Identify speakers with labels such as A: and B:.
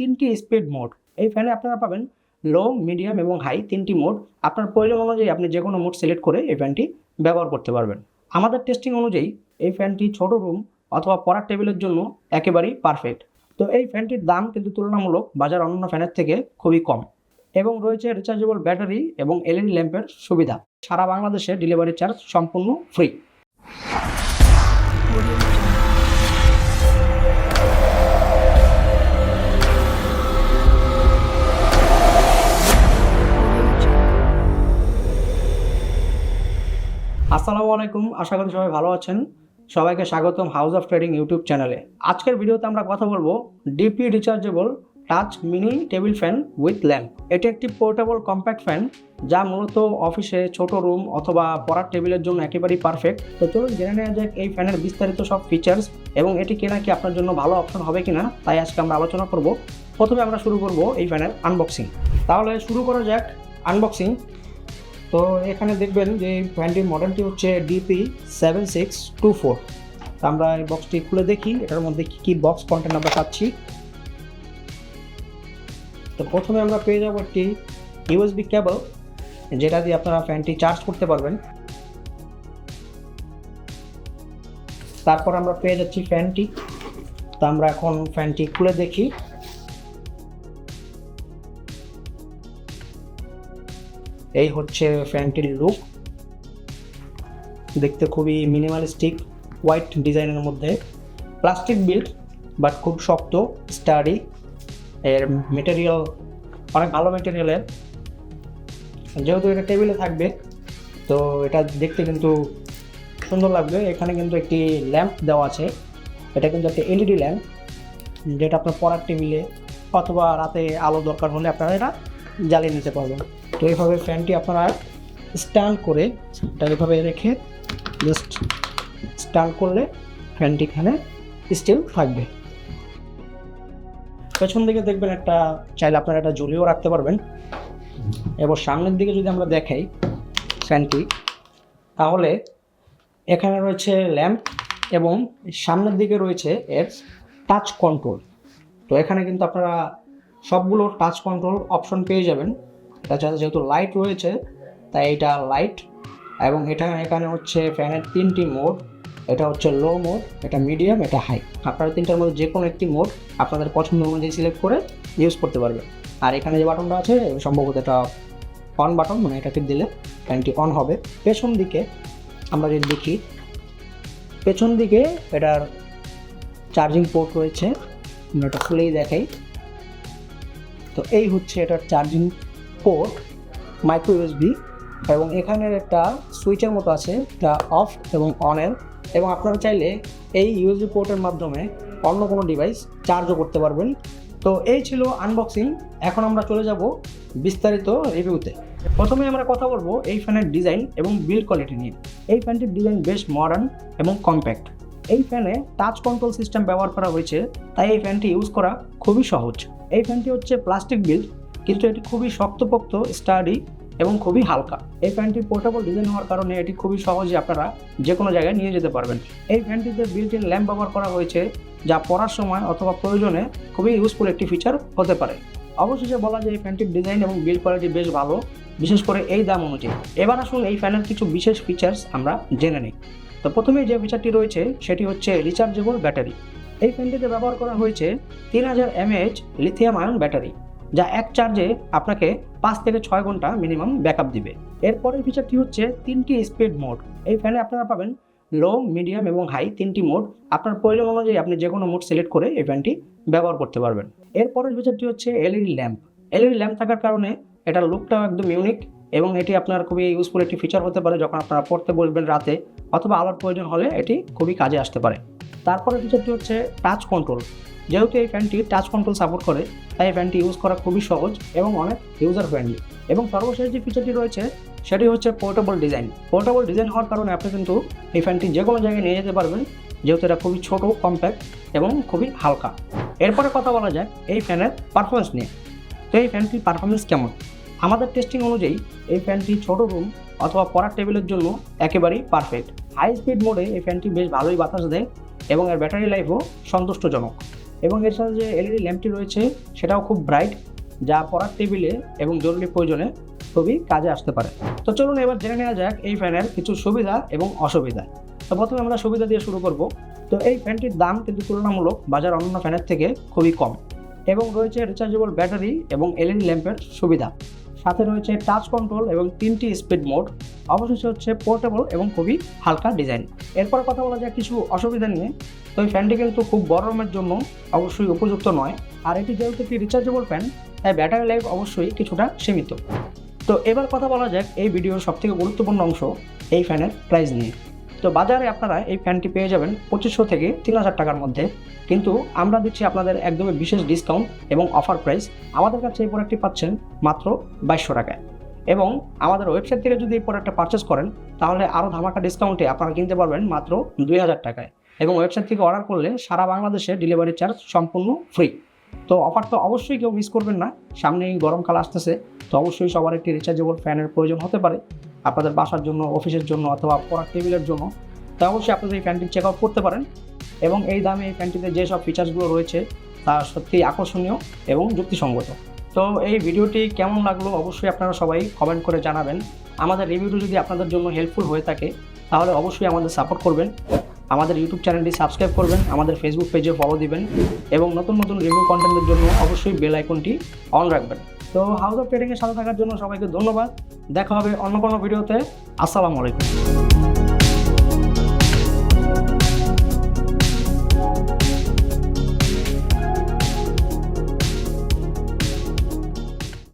A: তিনটি speed mode এই ফ্যানে আপনারা পাবেন লো মিডিয়াম এবং হাই তিনটি মোড আপনার প্রয়োজন অনুযায়ী আপনি যে কোনো মোড সিলেক্ট করে এই ফ্যানটি ব্যবহার করতে পারবেন। আমাদের টেস্টিং অনুযায়ী এই ফ্যানটি ছোট রুম অথবা পড়ার টেবিলের জন্য একেবারেই পারফেক্ট তো এই ফ্যানটির দাম কিন্তু তুলনামূলক বাজার অন্যান্য ফ্যানের থেকে খুবই কম। এবং রয়েছে রিচার্জেবল ব্যাটারি এবং এলইডি ল্যাম্পের সুবিধা। সারা বাংলাদেশে ডেলিভারি চার্জ সম্পূর্ণ ফ্রি আসসালামু আলাইকুম। আশা করি সবাই ভালো আছেন। সবাইকে স্বাগতম হাউস অফ ট্রেডিং ইউটিউব চ্যানেলে আজকের ভিডিওতে আমরা কথা বলব DP rechargeable touch mini table fan with lamp এটি একটি পোর্টেবল কম্প্যাক্ট ফ্যান যা মূলত অফিসে ছোট রুম অথবা পড়ার টেবিলের জন্য একেবারেই পারফেক্ট তো চলুন জেনে নেওয়া যাক এই ফ্যানের বিস্তারিত সব ফিচার্স এবং এটি কেনা কি আপনার জন্য ভালো অপশন হবে কিনা, তাই আজকে আমরা আলোচনা করব। প্রথমে আমরা শুরু করব এই ফ্যানের আনবক্সিং তাহলে শুরু করা যাক আনবক্সিং তো এখানে দেখবেন যে এই ফ্যানটির মডেলটি হচ্ছে DP seven six two four আমরা এই বক্সটি খুলে দেখি, এটার মধ্যে কী কী বক্স কন্টেন্ট আমরা পাচ্ছি। তো প্রথমে আমরা পেয়ে যাব একটি ইউএসবি কেবল যেটা দিয়ে আপনারা ফ্যানটি চার্জ করতে পারবেন। তারপর আমরা পেয়ে যাচ্ছি ফ্যানটি তো আমরা এখন ফ্যানটি খুলে দেখি। এই হচ্ছে ফ্যানটির লুক দেখতে খুবই মিনিমালিস্টিক হোয়াইট ডিজাইনের মধ্যে। প্লাস্টিক বিল্ড বাট খুব শক্ত স্টাডি এর মেটেরিয়াল অনেক ভালো মেটেরিয়ালের যেহেতু এটা টেবিলে থাকবে, তো এটা দেখতে কিন্তু সুন্দর লাগবে। এখানে কিন্তু একটি ল্যাম্প দেওয়া আছে। এটা কিন্তু একটা এলইডি ল্যাম্প যেটা আপনার পড়ার টেবিলে অথবা রাতে আলো দরকার হলে আপনারা এটা জ্বালিয়ে নিতে পারবেন। তো এইভাবে ফ্যানটি আপনারা স্ট্যান্ড করে এইভাবে রেখে জাস্ট স্ট্যান্ড করলে ফ্যানটি এখানে স্টিল থাকবে। পেছন দিকে দেখবেন একটা, চাইলে আপনারা এটা ঝুলিয়েও রাখতে পারবেন। এবার সামনের দিকে যদি আমরা দেখাই ফ্যানটি তাহলে এখানে রয়েছে ল্যাম্প এবং সামনের দিকে রয়েছে এর টাচ কন্ট্রোল তো এখানে কিন্তু আপনারা সবগুলো টাচ কন্ট্রোল অপশন পেয়ে যাবেন। তাছাড়া যেহেতু লাইট রয়েছে, তাই এটা লাইট এবং এটা এখানে হচ্ছে ফ্যানের তিনটি মোড এটা হচ্ছে লো মোড এটা মিডিয়াম এটা হাই আপনারা তিনটার মধ্যে যে কোনো একটি মোড আপনাদের পছন্দ অনুযায়ী সিলেক্ট করে ইউজ করতে পারবেন। আর এখানে যে বাটনটা আছে, সম্ভবত এটা অন বাটন মানে এটাকে দিলে ফ্যানটি অন হবে। পেছন দিকে আমরা যদি দেখি, পেছন দিকে এটার চার্জিং পোর্ট রয়েছে। আমরা এটা খুলেই দেখাই। তো এই হচ্ছে এটার চার্জিং পোর্ট মাইক্রো ইউএসবি এবং এখানের একটা সুইচের মতো আছে এটা অফ এবং অনের এবং আপনারা চাইলে এই ইউএসবি পোর্টের মাধ্যমে অন্য কোনো ডিভাইস চার্জও করতে পারবেন। তো এই ছিল আনবক্সিং এখন আমরা চলে যাব বিস্তারিত রিভিউতে প্রথমে আমরা কথা বলব এই ফ্যানের ডিজাইন এবং বিল্ড কোয়ালিটি নিয়ে। এই ফ্যানটির ডিজাইন বেশ মডার্ন এবং কম্প্যাক্ট এই ফ্যানে টাচ কন্ট্রোল সিস্টেম ব্যবহার করা হয়েছে, তাই এই ফ্যানটি ইউজ করা খুবই সহজ। এই ফ্যানটি হচ্ছে প্লাস্টিক বিল্ড কিন্তু এটি খুবই শক্তপোক্ত স্টাডি এবং খুবই হালকা। এই ফ্যানটি পোর্টেবল ডিজাইন হওয়ার কারণে এটি খুবই সহজে আপনারা যে কোনো জায়গায় নিয়ে যেতে পারবেন। এই ফ্যানটিতে বিল্ট ইন ল্যাম্প ব্যবহার করা হয়েছে, যা পড়ার সময় অথবা প্রয়োজনে খুবই ইউজফুল একটি ফিচার হতে পারে। অবশেষে বলা যায় এই ফ্যানটির ডিজাইন এবং বিল্ড কোয়ালিটি বেশ ভালো, বিশেষ করে এই দাম অনুযায়ী। এবার আসুন এই ফ্যানের কিছু বিশেষ ফিচার্স আমরা জেনে নিই। তো প্রথমেই যে ফিচারটি রয়েছে, সেটি হচ্ছে রিচার্জেবল ব্যাটারি এই ফ্যানটিতে ব্যবহার করা হয়েছে তিন হাজার এমএএইচ লিথিয়াম আয়ন ব্যাটারি যা এক চার্জে আপনাকে পাঁচ থেকে ছয় ঘণ্টা মিনিমাম ব্যাকআপ দিবে। এরপরের ফিচারটি হচ্ছে তিনটি স্পিড মোড। এই ফ্যানে আপনারা পাবেন লো, মিডিয়াম এবং হাই তিনটি মোড। আপনার প্রয়োজন অনুযায়ী আপনি যে কোনো মোড সিলেক্ট করে এই ফ্যানটি ব্যবহার করতে পারবেন। এরপরের ফিচারটি হচ্ছে এলইডি ল্যাম্প। এলইডি ল্যাম্প থাকার কারণে এটার লুকটাও একদম ইউনিক এবং এটি আপনার খুবই ইউজফুল একটি ফিচার হতে পারে যখন আপনারা পড়তে বসবেন রাতে অথবা আলোর প্রয়োজন হলে এটি খুবই কাজে আসতে পারে। তারপরে ফিচারটি হচ্ছে টাচ কন্ট্রোল। যেহেতু এই ফ্যানটি টাচ কন্ট্রোল সাপোর্ট করে, তাই এই ফ্যানটি ইউজ করা খুবই সহজ এবং অনেক ইউজার ফ্রেন্ডলি এবং সর্বশেষ যে ফিচারটি রয়েছে, সেটি হচ্ছে পোর্টেবল ডিজাইন পোর্টেবল ডিজাইন হওয়ার কারণে আপনি কিন্তু এই ফ্যানটি যে কোনো জায়গায় নিয়ে যেতে পারবেন, যেহেতু এটা খুবই ছোট কম্প্যাক্ট এবং খুবই হালকা। এরপরে কথা বলা যায় এই ফ্যানের পারফরমেন্স নিয়ে। তো এই ফ্যানটির পারফরমেন্স কেমন? আমাদের টেস্টিং অনুযায়ী এই ফ্যানটি ছোট রুম অথবা পড়ার টেবিলের জন্য একেবারেই পারফেক্ট হাই স্পিড মোডে এই ফ্যানটি বেশ ভালোই বাতাস দেয় এবং এর ব্যাটারি লাইফও সন্তুষ্টজনক। এবং এর সাথে যে এলইডি ল্যাম্পটি রয়েছে, সেটাও খুব ব্রাইট যা পড়ার টেবিলে এবং জরুরি প্রয়োজনে খুবই কাজে আসতে পারে। তো চলুন এবার জেনে নেওয়া যাক এই ফ্যানের কিছু সুবিধা এবং অসুবিধা। তো প্রথমে আমরা সুবিধা দিয়ে শুরু করব। তো এই ফ্যানটির দাম কিন্তু তুলনামূলক বাজার অন্যান্য ফ্যানের থেকে খুবই কম এবং রয়েছে রিচার্জেবল ব্যাটারি এবং এলইডি ল্যাম্পের সুবিধা। সাথে রয়েছে টাচ কন্ট্রোল এবং তিনটি স্পিড মোড অবশেষে হচ্ছে পোর্টেবল এবং খুবই হালকা ডিজাইন এরপর কথা বলা যায় কিছু অসুবিধা নিয়ে। তো এই ফ্যানটি কিন্তু খুব গরমের রুমের জন্য অবশ্যই উপযুক্ত নয়। আর এটি যেহেতু একটি রিচার্জেবল ফ্যান তাই ব্যাটারি লাইফ অবশ্যই কিছুটা সীমিত। তো এবার কথা বলা যাক এই ভিডিওর সবথেকে গুরুত্বপূর্ণ অংশ, এই ফ্যানের প্রাইস নিয়ে। তো বাজারে আপনারা এই ফ্যানটি পেয়ে যাবেন পঁচিশশো থেকে তিন হাজার টাকার মধ্যে। কিন্তু আমরা দিচ্ছি আপনাদের একদমই বিশেষ ডিসকাউন্ট এবং অফার প্রাইস আমাদের কাছে এই প্রোডাক্টটি পাচ্ছেন মাত্র বাইশশো টাকায়। এবং আমাদের ওয়েবসাইট থেকে যদি এই প্রোডাক্টটা পারচেস করেন, তাহলে আরও ধামাকা ডিসকাউন্টে আপনারা কিনতে পারবেন মাত্র দুই হাজার টাকায়। এবং ওয়েবসাইট থেকে অর্ডার করলে সারা বাংলাদেশে ডেলিভারি চার্জ সম্পূর্ণ ফ্রি তো অফার তো অবশ্যই কেউ মিস করবেন না। সামনেই গরমকাল আসতেছে, তো অবশ্যই সবার একটি রিচার্জেবল ফ্যানের প্রয়োজন হতে পারে। আপনাদের বাসার জন্য, অফিসের জন্য অথবা পড়ার টেবিলের জন্য, তো অবশ্যই আপনাদের এই ফ্যানটি চেক আউট করতে পারেন। এবং এই দামে এই ফ্যানটিতে যেসব ফিচার্সগুলো রয়েছে, তা সত্যিই আকর্ষণীয় এবং যুক্তিসঙ্গত। তো এই ভিডিওটি কেমন লাগল অবশ্যই আপনারা সবাই কমেন্ট করে জানাবেন। আমাদের রিভিউটি যদি আপনাদের জন্য হেল্পফুল হয়ে থাকে, তাহলে অবশ্যই আমাদের সাপোর্ট করবেন। আমাদের ইউটিউব চ্যানেলটি সাবস্ক্রাইব করবেন, আমাদের ফেসবুক পেজে ফলো দিবেন এবং নতুন নতুন রিভিউ কন্টেন্টের জন্য অবশ্যই বেল আইকনটি অন রাখবেন। তো হাউস অফ ট্রেডিংয়ের সাথে থাকার জন্য সবাইকে ধন্যবাদ। দেখা হবে অন্য কোনো ভিডিওতে। আসসালামু আলাইকুম।